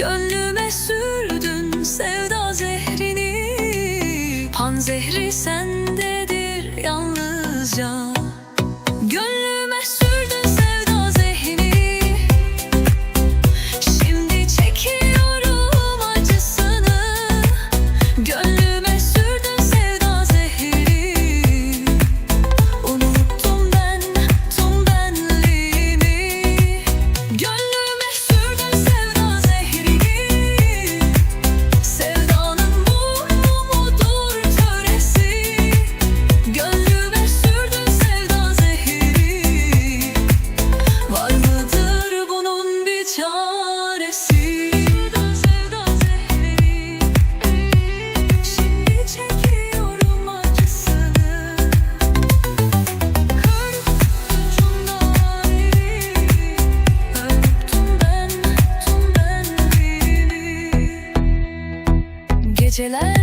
Gönlüme Geceler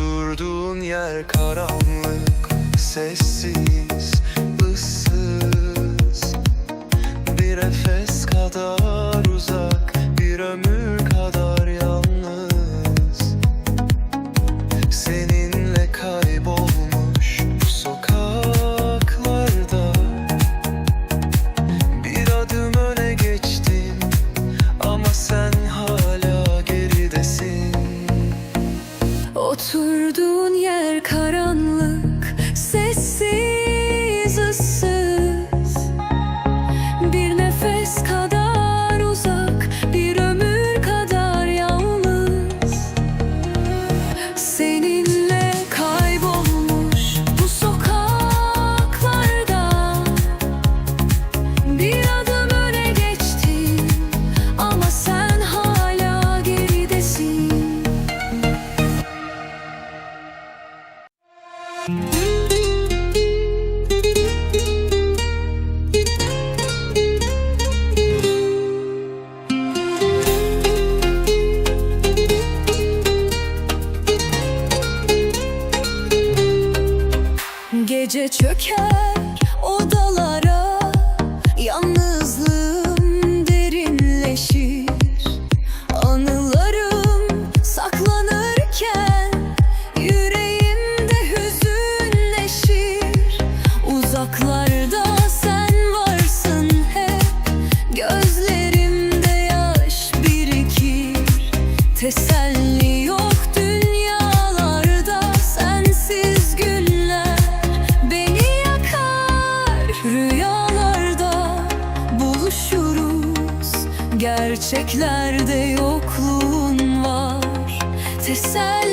Oturduğun yer karanlık, sessiz, ıssız. Bir nefes kadar uzak, bir ömür Yok dünyalarda sensiz güller Beni yakar. Rüyalarda buluşuruz Gerçeklerde yokluğun var. Teselli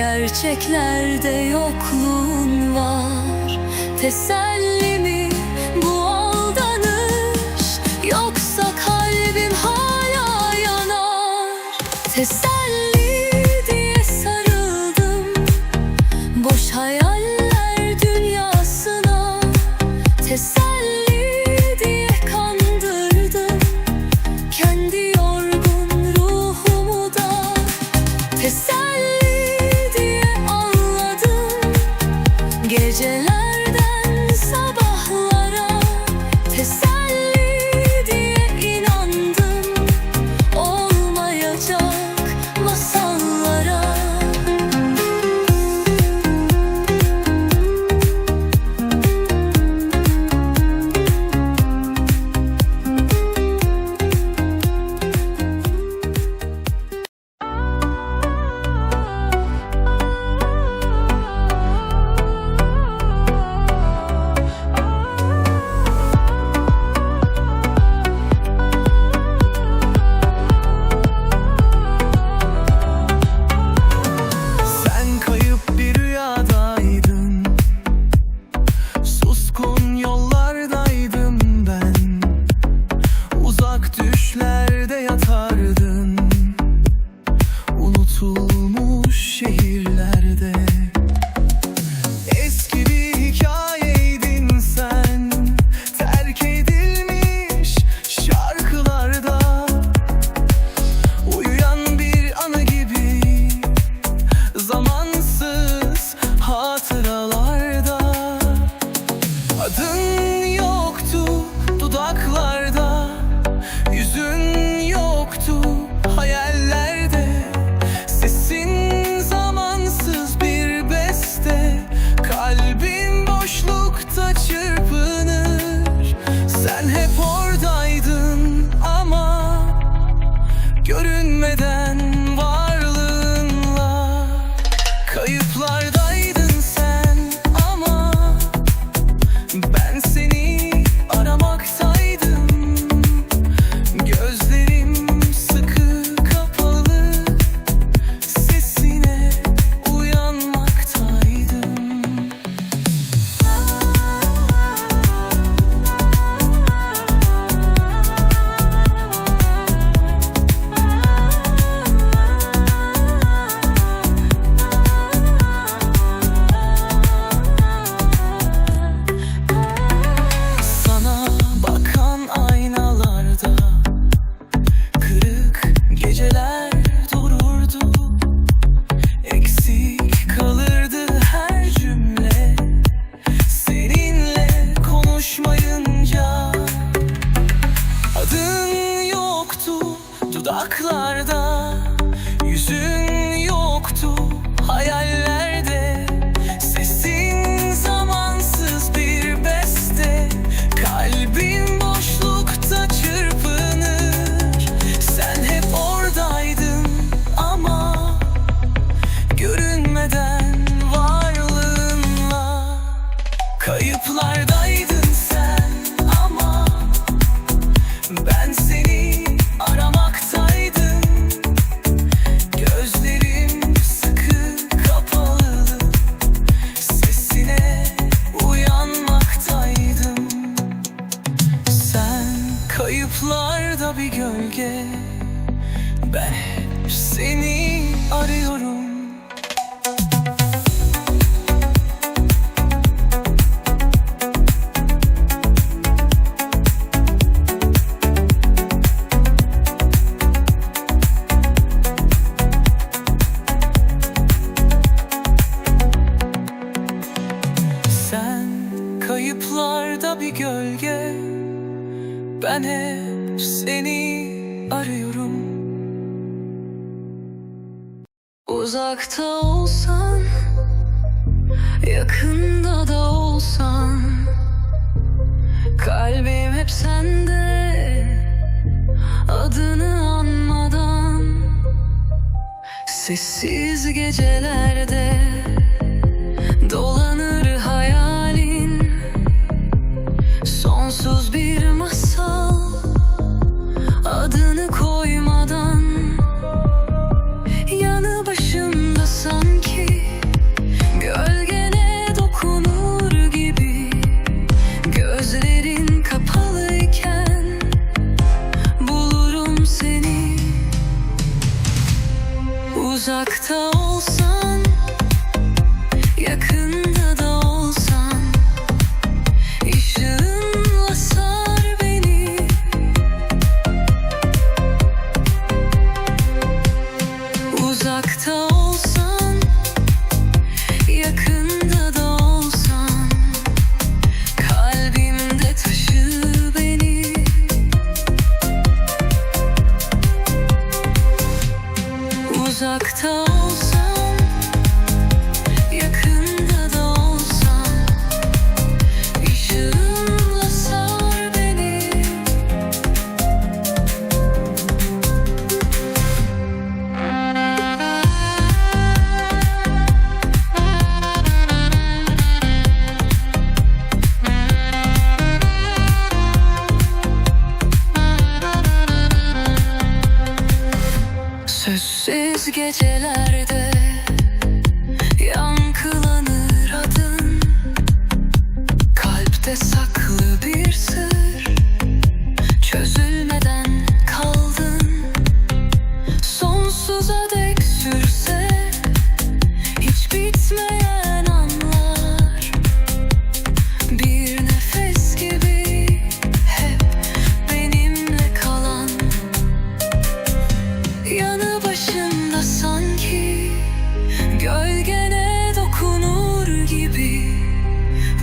Gerçeklerde yokluğun var. Teselli mi bu aldanış? Yoksa kalbim hala yanar. Teselli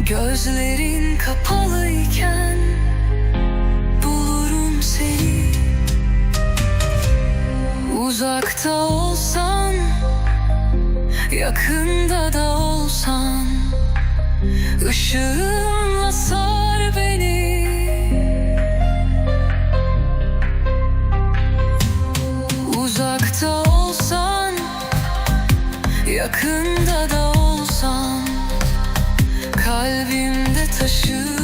Gözlerin kapalıyken bulurum seni. Uzakta olsan, yakında da olsan Işığınla sar beni. Uzakta olsan, yakında da olsan kalbimde taşır.